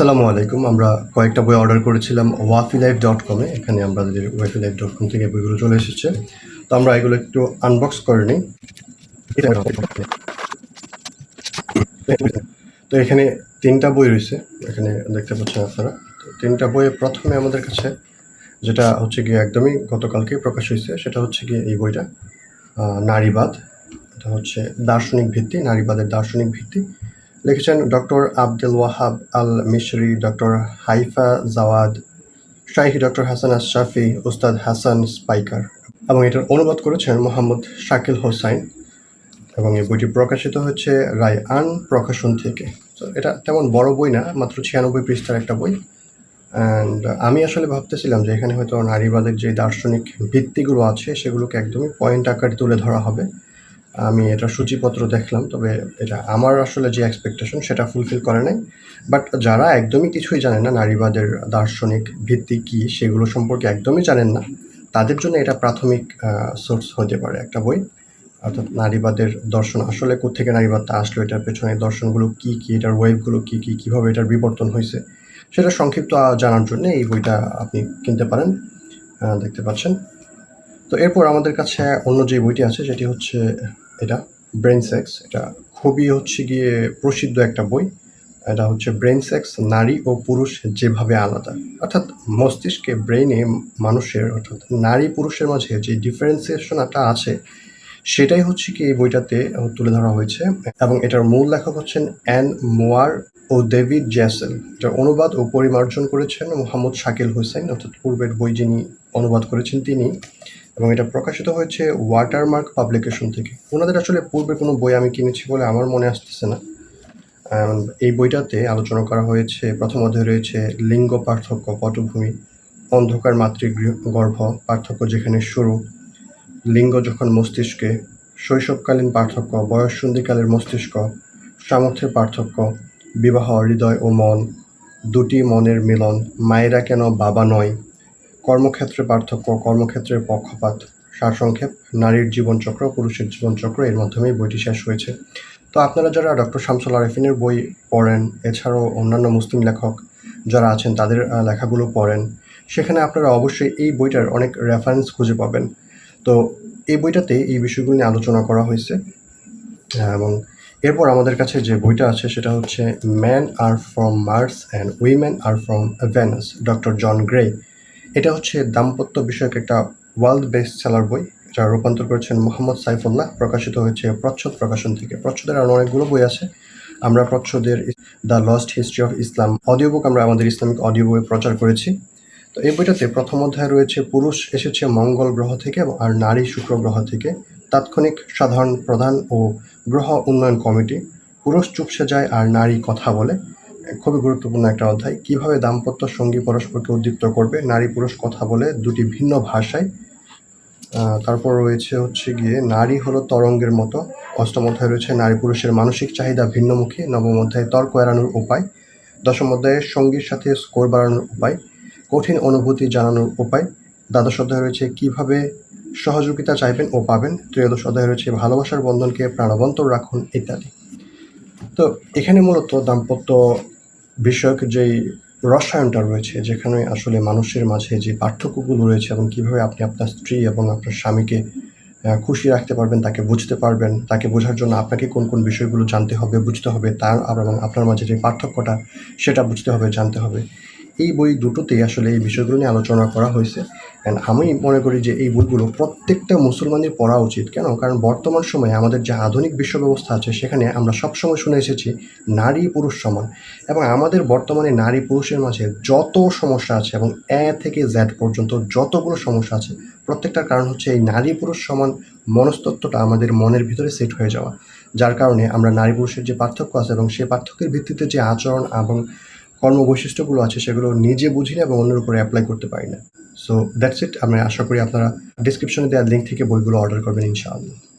আসসালামু আলাইকুম। আমরা কয়েকটা বই অর্ডার করেছিলাম ওয়াফি লাইফ ডট কমে এখানে আমাদের ওয়াফি লাইফ ডট কম থেকে বইগুলো চলে এসেছে। তো আমরা এগুলো একটু আনবক্স করে নিই। তো এখানে তিনটা বই রয়েছে। এখানে দেখতে পাচ্ছেন আপনারা। তো তিনটা বইয়ে প্রথমে আমাদের কাছে, যেটা হচ্ছে গিয়ে একদমই গতকালকেই প্রকাশ হয়েছে, সেটা হচ্ছে গিয়ে এই বইটা। নারীবাদ। এটা হচ্ছে দার্শনিক ভিত্তি, নারীবাদের দার্শনিক ভিত্তি। লিখেছেন doctor Abdul Wahab al Mishri doctor Haifa Jawad, শাইখি doctor Hasan Ashrafi উস্তাদ হাসান স্পাইকার এবং এটার অনুবাদ করেছেন মোহাম্মদ শাকিল হোসাইন এবং এই বইটি প্রকাশিত হচ্ছে রায় আন প্রকাশন থেকে। তো এটা তেমন বড় বই না, মাত্র ছিয়ানব্বই পৃষ্ঠার একটা বই। অ্যান্ড আমি আসলে ভাবতেছিলাম যে এখানে হয়তো নারীবাদের যে দার্শনিক ভিত্তিগুলো আছে সেগুলোকে একদমই পয়েন্ট আকারে তুলে ধরা হবে। আমি এটা সূচিপত্র দেখলাম, তবে এটা আমার আসলে যে এক্সপেকটেশন সেটা ফুলফিল করে নাই। বাট যারা একদমই কিছুই জানেন না নারীবাদের দার্শনিক ভিত্তি কী, সেগুলো সম্পর্কে একদমই জানেন না, তাদের জন্য এটা প্রাথমিক সোর্স হতে পারে একটা বই। অর্থাৎ নারীবাদের দর্শন, আসলে কোথেকে নারীবাদটা আসলো, এটার পেছনে দর্শনগুলো কী কী, এটার ওয়েবগুলো কী কী, কীভাবে এটার বিবর্তন হয়েছে সেটা সংক্ষিপ্ত জানার জন্য এই বইটা আপনি কিনতে পারেন দেখতে পাচ্ছেন। তো এরপর আমাদের কাছে অন্য যে বইটি আছে, সেটি হচ্ছে এটা ব্রেন সেক্স এটা খুবই হচ্ছে গিয়ে প্রসিদ্ধ একটা বই। এটা হচ্ছে ব্রেন সেক্স নারী ও পুরুষ যেভাবে আলাদা। অর্থাৎ মস্তিষ্কে ব্রেইনে মানুষের, অর্থাৎ নারী পুরুষের মাঝে যে ডিফারেন্সিয়েশনটা আছে, সেটাই হচ্ছে কি এই বইটাতে তুলে ধরা হয়েছে। এবং এটার মূল লেখক হচ্ছেন অ্যান মোয়ার ও ডেভিড জ্যাসেল এটার অনুবাদ ও পরিমার্জন করেছেন মোহাম্মদ শাকিল হোসেন, অর্থাৎ পূর্বের বই যিনি অনুবাদ করেছেন তিনি এবং এটা প্রকাশিত হয়েছে ওয়াটারমার্ক পাবলিকেশন থেকে। ওনাদের আসলে পূর্বে কোনো বই আমি কিনেছি বলে আমার মনে আসতেছে না। এই বইটাতে আলোচনা করা হয়েছে, প্রথম অধ্যায়ে রয়েছে লিঙ্গ পার্থক্য, পটভূমি, অন্ধকার মাতৃগর্ভ পার্থক্য যেখানে শুরু, লিঙ্গ যখন মস্তিষ্কে, শৈশবকালীন পার্থক্য বয়ঃসন্ধিকালের মস্তিষ্ক, সামর্থ্যের পার্থক্য, বিবাহ, হৃদয় ও মন, দুটি মনের মিলন, মায়েরা কেন বাবা নয় কর্মক্ষেত্রে পার্থক্য, কর্মক্ষেত্রের পক্ষপাত, সারসংক্ষেপ, নারীর জীবনচক্র, পুরুষের জীবনচক্র, এর মাধ্যমেই বইটি শেষ হয়েছে। তো আপনারা যারা ডক্টর শামসুল আরেফিনের বই পড়েন, এছাড়াও অন্যান্য মুসলিম লেখক যারা আছেন, তাদের লেখাগুলো পড়েন, সেখানে আপনারা অবশ্যই এই বইটার অনেক রেফারেন্স খুঁজে পাবেন। তো এই বইটাতে এই বিষয়গুলো নিয়ে আলোচনা করা হয়েছে। এবং এরপর আমাদের কাছে যে বইটা আছে, সেটা হচ্ছে man are from Mars and women are from Venus doctor John Gray এটা হচ্ছে দাম্পত্য বিষয়ক একটা ওয়ার্ল্ড বেস্ট সেলার বই যা রূপান্তর করেছেন মোহাম্মদ সাইফুল্লাহ। প্রকাশিত হয়েছে প্রচ্ছদ প্রকাশন থেকে। প্রচ্ছদের আরও অনেকগুলো বই আছে। আমরা প্রচ্ছদের the lost history of Islam audio book আমরা আমাদের ইসলামিক অডিও বই প্রচার করেছি। তো এই বইটাতে প্রথম অধ্যায় রয়েছে পুরুষ এসেছে মঙ্গল গ্রহ থেকে আর নারী শুক্র গ্রহ থেকে। তাৎক্ষণিক সাধারণ প্রধান ও গ্রহ উন্নয়ন কমিটি। পুরুষ চুপসে যায় আর নারী কথা বলে। খুবই গুরুত্বপূর্ণ একটা অধ্যায়। কীভাবে দাম্পত্য সঙ্গী পরস্পরকে উদ্দীপ্ত করবে? নারী পুরুষ কথা বলে দুটি ভিন্ন ভাষায়। তারপর রয়েছে হচ্ছে গিয়ে, নারী হলো তরঙ্গের মতো। অষ্টম অধ্যায় রয়েছে, নারী পুরুষের মানসিক চাহিদা ভিন্নমুখী। নবম অধ্যায়ে, তর্ক এড়ানোর উপায়। দশম অধ্যায়ে, সঙ্গীর সাথে স্কোর বাড়ানোর উপায়। কঠিন অনুভূতি জানানোর উপায়। দ্বাদশ অধ্যায় রয়েছে, কীভাবে সহযোগিতা চাইবেন ও পাবেন। ত্রয়োদশ অধ্যায় রয়েছে, ভালোবাসার বন্ধনকে প্রাণবন্ত রাখুন, ইত্যাদি। তো, এখানে মূলত দাম্পত্য বিষয়ক যেই রসায়নটা রয়েছে, যেখানে আসলে মানুষের মাঝে যে পার্থক্যগুলো রয়েছে এবং কীভাবে আপনি আপনার স্ত্রী এবং আপনার স্বামীকে খুশি রাখতে পারবেন, তাকে বুঝতে পারবেন, তাকে বোঝার জন্য আপনাকে কোন কোন বিষয়গুলো জানতে হবে, বুঝতে হবে, তার এবং আপনার মাঝে যে পার্থক্যটা, সেটা বুঝতে হবে, জানতে হবে। এই বই দুটোতেই আসলে এই বিষয়গুলো নিয়ে আলোচনা করা হয়েছে। অ্যান্ড আমি মনে করি যে এই বইগুলো প্রত্যেকটা মুসলমানের পড়া উচিত। কেন? কারণ বর্তমান সময়ে আমাদের যে আধুনিক বিশ্ব ব্যবস্থা আছে, সেখানে আমরা সবসময় শুনে এসেছি নারী পুরুষ সমান। এবং আমাদের বর্তমানে নারী পুরুষের মাঝে যত সমস্যা আছে এবং এ থেকে জ্যাড পর্যন্ত যতগুলো সমস্যা আছে, প্রত্যেকটার কারণ হচ্ছে এই নারী পুরুষ সমান মনস্তত্ত্বটা আমাদের মনের ভিতরে সেট হয়ে যাওয়া। যার কারণে আমরা নারী পুরুষের যে পার্থক্য আছে এবং সেই পার্থক্যের ভিত্তিতে যে আচরণ এবং কর্ম বৈশিষ্ট্যগুলো আছে সেগুলো নিজে বুঝি না এবং অন্যের উপরে অ্যাপ্লাই করতে পারি না। সো দ্যাটস ইট আমি আশা করি আপনারা ডিসক্রিপশনে দেওয়া লিঙ্ক থেকে বইগুলো অর্ডার করবেন ইনশাআল্লাহ।